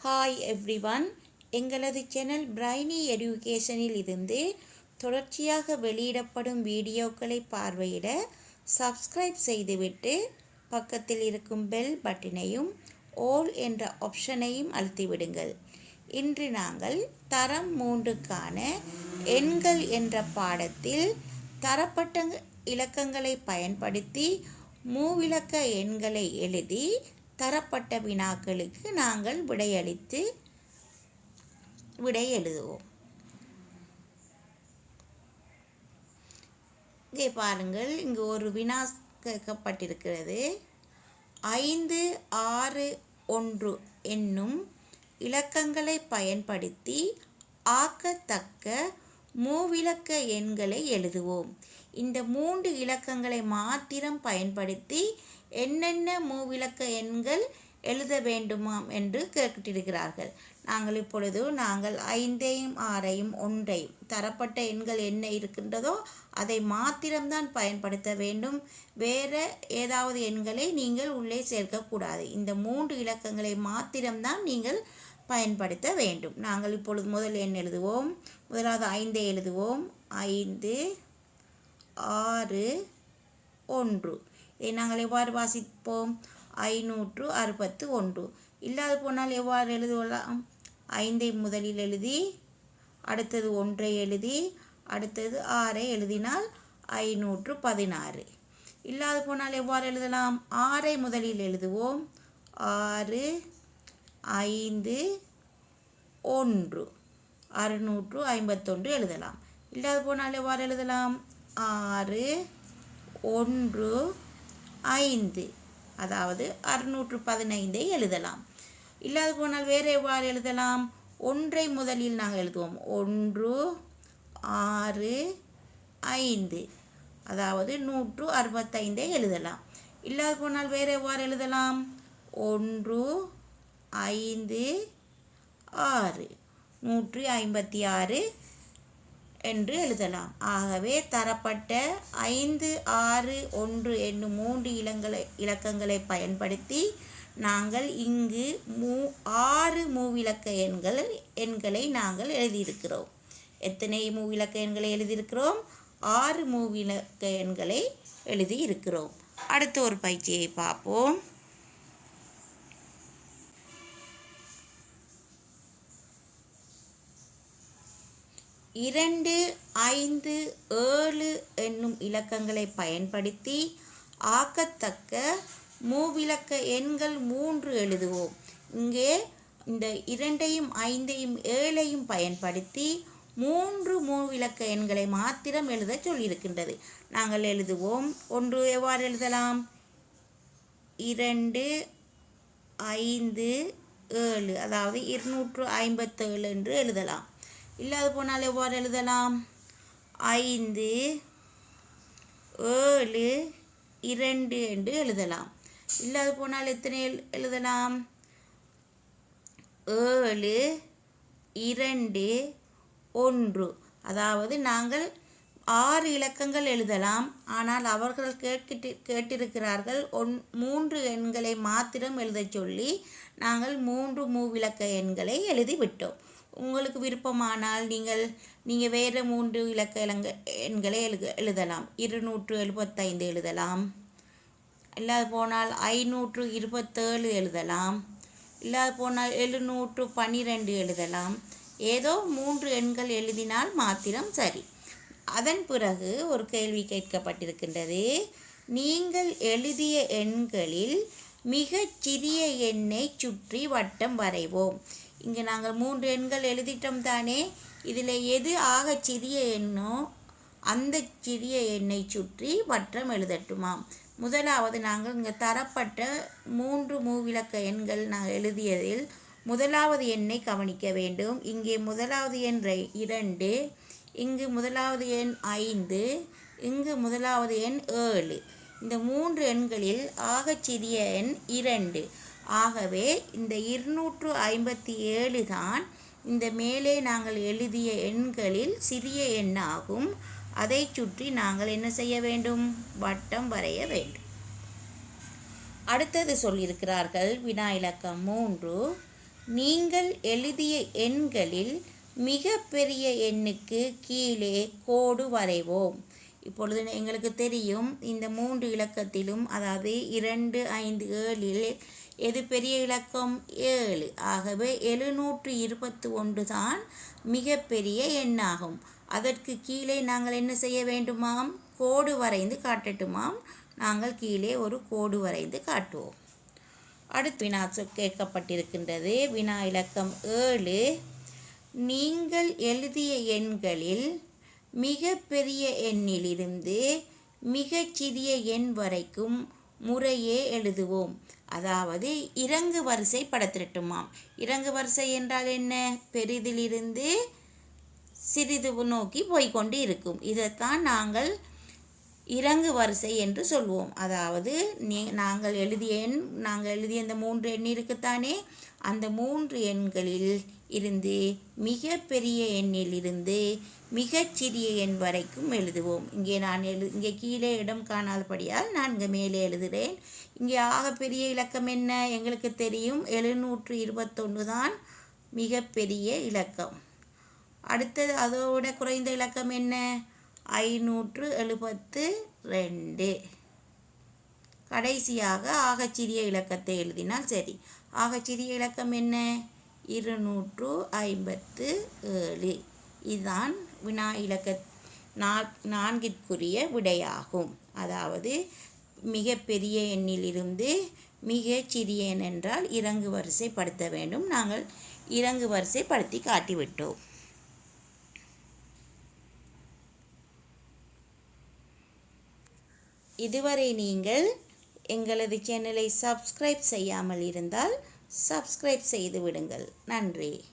Hi everyone எங்களது channel brainy எடுகேஷனில் இருந்து தொடர்ச்சியாக வெளியிடப்படும் வீடியோக்களை பார்வையிட சப்ஸ்கிரைப் செய்துவிட்டு பக்கத்தில் இருக்கும் பெல் பட்டினையும் ஓல் என்ற ஆப்ஷனையும் அழுத்திவிடுங்கள். இன்று நாங்கள் தரம் மூன்றுக்கான எண்கள் என்ற பாடத்தில் தரப்பட்ட இலக்கங்களை பயன்படுத்தி மூவிலக்க எண்களை எழுதி தரப்பட்ட வினாக்களுக்கு நாங்கள் விடையளித்து விடை எழுதுவோம் இங்கே பாருங்கள் இங்கு ஒரு வினா கேட்கப்பட்டிருக்கிறது. ஐந்து ஆறு ஒன்று என்னும் இலக்கங்களை பயன்படுத்தி ஆக்கத்தக்க மூவிலக்க எண்களை எழுதுவோம். இந்த மூன்று இலக்கங்களை மாத்திரம் பயன்படுத்தி என்னென்ன மூவிலக்க எண்கள் எழுத வேண்டுமாம் என்று கேட்டிருக்கிறார்கள் நாங்கள் இப்பொழுது நாங்கள் ஐந்தையும் ஆறையும் ஒன்றையும் தரப்பட்ட எண்கள் என்ன இருக்கின்றதோ அதை மாத்திரம்தான் பயன்படுத்த வேண்டும். வேறு ஏதாவது எண்களை நீங்கள் உள்ளே சேர்க்கக்கூடாது. இந்த மூன்று இலக்கங்களை மாத்திரம்தான் நீங்கள் பயன்படுத்த வேண்டும். நாங்கள் இப்பொழுது முதல் எண் எழுதுவோம். முதலாவது ஐந்தை எழுதுவோம். ஐந்து ஆறு ஒன்று. இதை நாங்கள் எவ்வாறு வாசிப்போம்? ஐநூற்று அறுபத்து ஒன்று. இல்லாது போனால் எவ்வாறு எழுதுவலாம் ஐந்தை முதலில் எழுதி அடுத்தது ஒன்றை எழுதி அடுத்தது ஆறை எழுதினால் ஐநூற்று பதினாறு. இல்லாது போனால் எவ்வாறு எழுதலாம்? ஆறை முதலில் எழுதுவோம். ஆறு ஐந்து ஒன்று. அறுநூற்று ஐம்பத்தொன்று எழுதலாம். இல்லாது போனால் எவ்வாறு எழுதலாம்? ஆறு ஒன்று ஐந்து. அதாவது அறுநூற்று பதினைந்தை எழுதலாம். இல்லாது போனால் வேறு எவ்வாறு எழுதலாம்? ஒன்றை முதலில் நாங்கள் எழுதுவோம். ஒன்று ஆறு ஐந்து. அதாவது நூற்று அறுபத்தைந்தை எழுதலாம். இல்லாது போனால் வேறு எவ்வாறு எழுதலாம்? ஒன்று ஐந்து ஆறு. நூற்றி ஐம்பத்தி ஆறு என்று எழுதலாம். ஆகவே தரப்பட்ட ஐந்து ஆறு ஒன்று என்னும் மூன்று இளங்களை இலக்கங்களை பயன்படுத்தி நாங்கள் இங்கு மூ ஆறு மூவிலக்க எண்கள் எண்களை நாங்கள் எழுதியிருக்கிறோம். எத்தனை மூவிலக்க எண்களை எழுதியிருக்கிறோம்? ஆறு மூவிலக்க எண்களை எழுதியிருக்கிறோம். அடுத்த ஒரு பயிற்சியை பார்ப்போம். இரண்டு ஐந்து ஏழு என்னும் இலக்கங்களை பயன்படுத்தி ஆக்கத்தக்க மூவிலக்க எண்கள் மூன்று எழுதுவோம். இங்கே இந்த இரண்டையும் ஐந்தையும் ஏழையும் பயன்படுத்தி மூன்று மூவிலக்க எண்களை மாத்திரம் எழுத சொல்லியிருக்கின்றது. நாங்கள் எழுதுவோம். ஒன்று எவ்வாறு எழுதலாம்? இரண்டு ஐந்து ஏழு அதாவது இருநூற்று ஐம்பத்தேழு என்று எழுதலாம். இல்லாது போனால் எவ்வாறு எழுதலாம்? ஐந்து ஏழு இரண்டு என்று எழுதலாம். இல்லாது போனால் எத்தனை எழுதலாம்? ஏழு இரண்டு ஒன்று. அதாவது நாங்கள் ஆறு இலக்கங்கள் எழுதலாம். ஆனால் அவர்கள் கேட்கிட்டு கேட்டிருக்கிறார்கள் ஒன் மூன்று எண்களை மாத்திரம் எழுதச் சொல்லி நாங்கள் மூன்று மூவிலக்க எண்களை எழுதிவிட்டோம். உங்களுக்கு விருப்பமானால் நீங்கள் நீங்கள் வேறு மூன்று இலக்க இலங்க எண்களை எழுத எழுதலாம். இருநூற்று எழுபத்தைந்து எழுதலாம். இல்லாது போனால் ஐநூற்று இருபத்தேழு எழுதலாம். இல்லாது போனால் எழுநூற்று பன்னிரெண்டு எழுதலாம். ஏதோ மூன்று எண்கள் எழுதினால் மாத்திரம் சரி. அதன் பிறகு ஒரு கேள்வி கேட்கப்பட்டிருக்கின்றது. நீங்கள் எழுதிய எண்களில் மிகச் சிறிய எண்ணை சுற்றி வட்டம் வரைவோம். இங்கே நாங்கள் மூன்று எண்கள் எழுதிட்டோம் தானே. இதில் எது ஆக சிறிய எண்ணோ அந்த சிறிய எண்ணை சுற்றி வட்டம் எழுதட்டுமாம். முதலாவது நாங்கள் இங்கே தரப்பட்ட மூன்று மூவிலக்க எண்கள் நாங்கள் எழுதியதில் முதலாவது எண்ணை கவனிக்க வேண்டும். இங்கே முதலாவது எண் இரண்டு இங்கு முதலாவது எண் ஐந்து இங்கு முதலாவது எண் ஏழு. இந்த மூன்று எண்களில் ஆகச்சிறிய எண் இரண்டு. ஆகவே இந்த இருநூற்று ஐம்பத்தி ஏழு தான் இந்த மேலே நாங்கள் எழுதிய எண்களில் சிறிய எண்ணாகும். அதை சுற்றி நாங்கள் என்ன செய்ய வேண்டும்? வட்டம் வரைய வேண்டும். அடுத்தது சொல்லியிருக்கிறார்கள் வினா இலக்கம் மூன்று. நீங்கள் எழுதிய எண்களில் மிக பெரிய எண்ணுக்கு கீழே கோடு வரைவோம். இப்பொழுது எங்களுக்கு தெரியும் இந்த மூன்று இலக்கத்திலும் அதாவது இரண்டு ஐந்து ஏழில் எது பெரிய இலக்கம்? ஏழு. ஆகவே எழுநூற்று இருபத்தி ஒன்று தான் மிகப்பெரிய எண்ணாகும். அதற்கு கீழே நாங்கள் என்ன செய்ய வேண்டுமாம்? கோடு வரைந்து காட்டட்டுமாம். நாங்கள் கீழே ஒரு கோடு வரைந்து காட்டுவோம். அடுத்து வினா கேட்கப்பட்டிருக்கின்றது. வினா இலக்கம் ஏழு. நீங்கள் எழுதிய எண்களில் மிக பெரிய எண்ணிலிருந்து மிகச் சிறிய எண் வரைக்கும் முறையே எழுதுவோம். அதாவது இறங்கு வரிசை படத்திரட்டுமாம். இறங்கு வரிசை என்றால் என்ன? பெரிதிலிருந்து சிறிது நோக்கி போய்க்கொண்டு இருக்கும். இதைத்தான் நாங்கள் இறங்கு வரிசை என்று சொல்வோம். அதாவது நீ நாங்கள் எழுதிய எண் நாங்கள் எழுதிய இந்த மூன்று எண் இருக்குத்தானே அந்த மூன்று எண்களில் இருந்து மிக பெரிய எண்ணிலிருந்து மிகச்சிறிய எண் வரைக்கும் எழுதுவோம். இங்கே நான் எழு இங்கே கீழே இடம் காணாதபடியால் நான் இங்கே மேலே எழுதுகிறேன் இங்கே ஆகப்பெரிய இலக்கம் என்ன? எங்களுக்கு தெரியும் எழுநூற்று இருபத்தொன்று தான் மிகப்பெரிய இலக்கம். அடுத்தது அதோட குறைந்த இலக்கம் என்ன? ஐநூற்று எழுபத்து ரெண்டு. கடைசியாக ஆகச்சிறிய இலக்கத்தை எழுதினால் சரி. ஆகச்சிறிய இலக்கம் என்ன? இருநூற்று ஐம்பத்து ஏழு. இதுதான் வினா இலக்க நா நான்கிற்குரிய விடையாகும். அதாவது மிக பெரிய எண்ணிலிருந்து மிக சிறிய எண் என்றால் இறங்கு வரிசைப்படுத்த வேண்டும். நாங்கள் இறங்கு வரிசைப்படுத்தி காட்டிவிட்டோம். இதுவரை நீங்கள் எங்களது சேனலை சப்ஸ்கிரைப் செய்யாமல் இருந்தால் சப்ஸ்கிரைப் செய்து விடுங்கள். நன்றி.